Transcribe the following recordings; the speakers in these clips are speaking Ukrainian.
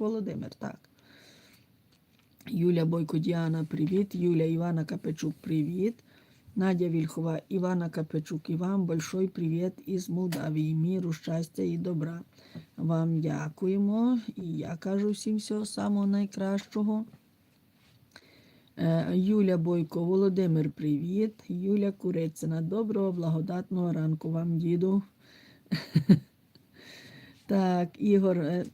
Володимир, так. Юля Бойко Діана, привіт. Юля Івана Капечук, привіт. Надя Вільхова, Івана Капечук, і вам большой привіт із Молдавії. Міру, щастя і добра. Вам дякуємо. І я кажу всім всього самого найкращого. Е, Юля Бойко, Володимир, привіт. Юля Курицина, доброго, благодатного ранку вам, діду. Так, Ігор, е,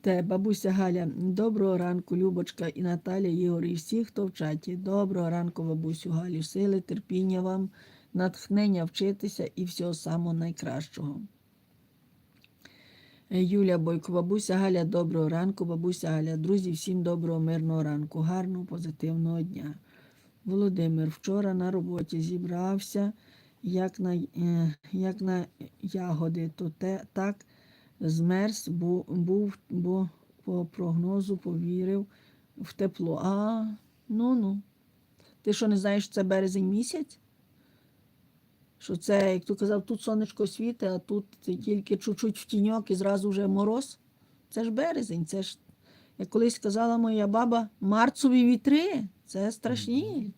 те, бабуся Галя, доброго ранку, Любочка і Наталя, Ігор, і всі, хто в чаті. Доброго ранку, бабусю Галю, сили, терпіння вам, натхнення вчитися і всього самого найкращого. Юля Бойко, бабуся Галя, доброго ранку, бабуся Галя. Друзі, всім доброго, мирного ранку, гарного, позитивного дня. Володимир, вчора на роботі зібрався, як на, е, як на ягоди, то те, так змерз, бу- був, бо по прогнозу повірив в тепло. А, ну ну. Ти що не знаєш, що це березень місяць? Що це, як ти казав, тут сонечко світить, а тут тільки чуть-чуть в тіньок і зразу вже мороз. Це ж березень, це ж, як колись сказала моя баба, марцові вітри. Це страшні.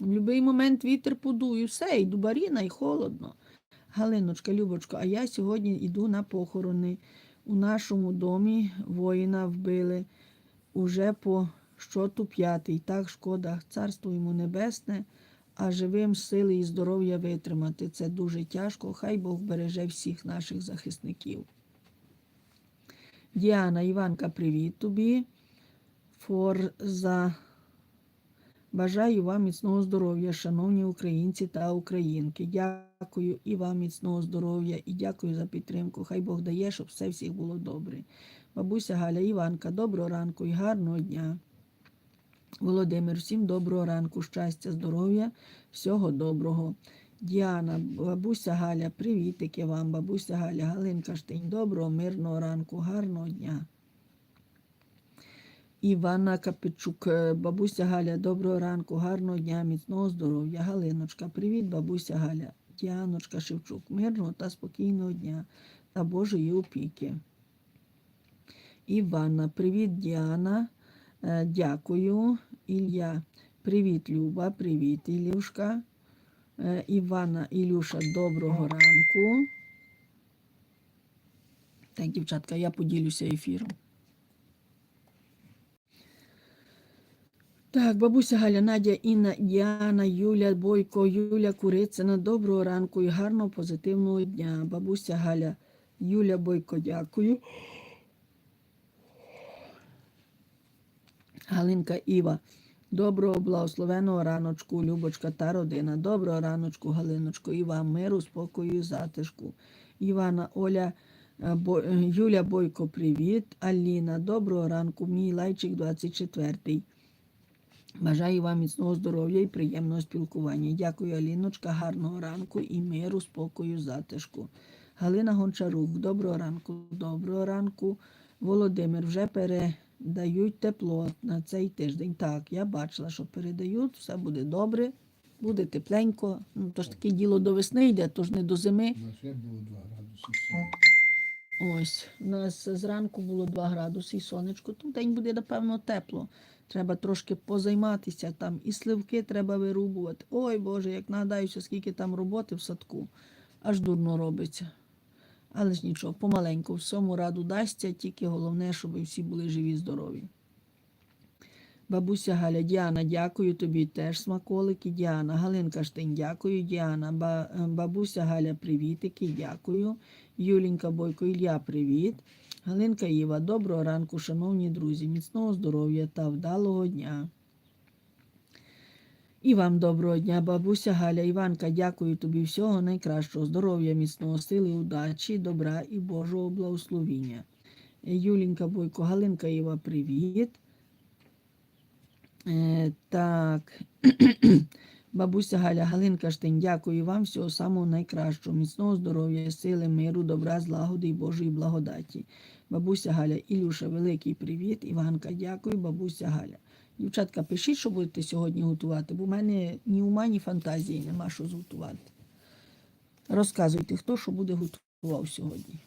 В будь-який момент вітер подує, все, і дубаріна, і холодно. Галиночка, Любочка, а я сьогодні йду на похорони. У нашому домі воїна вбили уже по щоту п'ятий. Так шкода, царство йому небесне, а живим сили і здоров'я витримати. Це дуже тяжко. Хай Бог береже всіх наших захисників. Діана, Іванка, привіт тобі. Форза. Бажаю вам міцного здоров'я, шановні українці та українки. Дякую і вам міцного здоров'я і дякую за підтримку. Хай Бог дає, щоб все всіх було добре. Бабуся Галя Іванка, доброго ранку і гарного дня. Володимир, всім доброго ранку, щастя, здоров'я, всього доброго. Діана, бабуся Галя, привітики вам, бабуся Галя, Галинка Штень, доброго, мирного ранку, гарного дня. Івана Капичук, е, бабуся Галя, доброго ранку, гарного дня, міцного здоров'я. Галиночка, привіт, бабуся Галя. Діаночка Шевчук, мирного та спокійного дня та Божої опіки. Івана, привіт, Діана. Е, Дякую. Ілля, привіт, Люба, привіт, Ілюшка. Е, Івана, Ілюша, доброго ранку. Так, дівчатка, я поділюся ефіром. Так, бабуся Галя, Надя, Інна, Діана, Юля, Бойко, Юля Курицина. Доброго ранку і гарного позитивного дня. Бабуся Галя, Юля Бойко, дякую. Галинка Іва. Доброго благословеного раночку, Любочка та родина. Доброго раночку, Галиночко, і вам миру, спокою затишку. Івана, Оля, е, Бо- е, Юля Бойко, привіт. Аліна, доброго ранку, мій лайчик 24. Бажаю вам міцного здоров'я і приємного спілкування. Дякую, Аліночка, гарного ранку і миру, спокою, затишку. Галина Гончарук, доброго ранку, доброго ранку. Володимир, вже передають тепло на цей тиждень. Так, я бачила, що передають, все буде добре, буде тепленько. Ну, то ж таке діло до весни йде, то ж не до зими. У нас було 2 градуси. Ось, у нас зранку було 2 градуси і сонечко, то день буде, напевно, тепло. Треба трошки позайматися там, і сливки треба вирубувати. Ой Боже, як нагадаюся, скільки там роботи в садку, аж дурно робиться. Але ж нічого, помаленьку, всьому раду дасться, тільки головне, щоб всі були живі, здорові. Бабуся Галя, Діана, дякую тобі теж смаколики. Діана, Галинка Штень, дякую. Діана, е, бабуся Галя, привітики, дякую. Юлінька Бойко, Ілля, привіт. Галинка Іва, доброго ранку, шановні друзі, міцного здоров'я та вдалого дня. І вам доброго дня, бабуся Галя, Іванка, дякую тобі всього найкращого, здоров'я, міцного сили, удачі, добра і Божого благословіння. Юлінька Бойко, Галинка Іва, привіт. Е, так. Бабуся Галя, Галинка Штень, дякую вам всього самого найкращого, міцного здоров'я, сили, миру, добра, злагоди і Божої благодаті. Бабуся Галя, Ілюша, великий привіт. Іванка, дякую, бабуся Галя. Дівчатка, пишіть, що будете сьогодні готувати, бо в мене ні ума, ні фантазії нема що зготувати. Розказуйте, хто що буде готував сьогодні.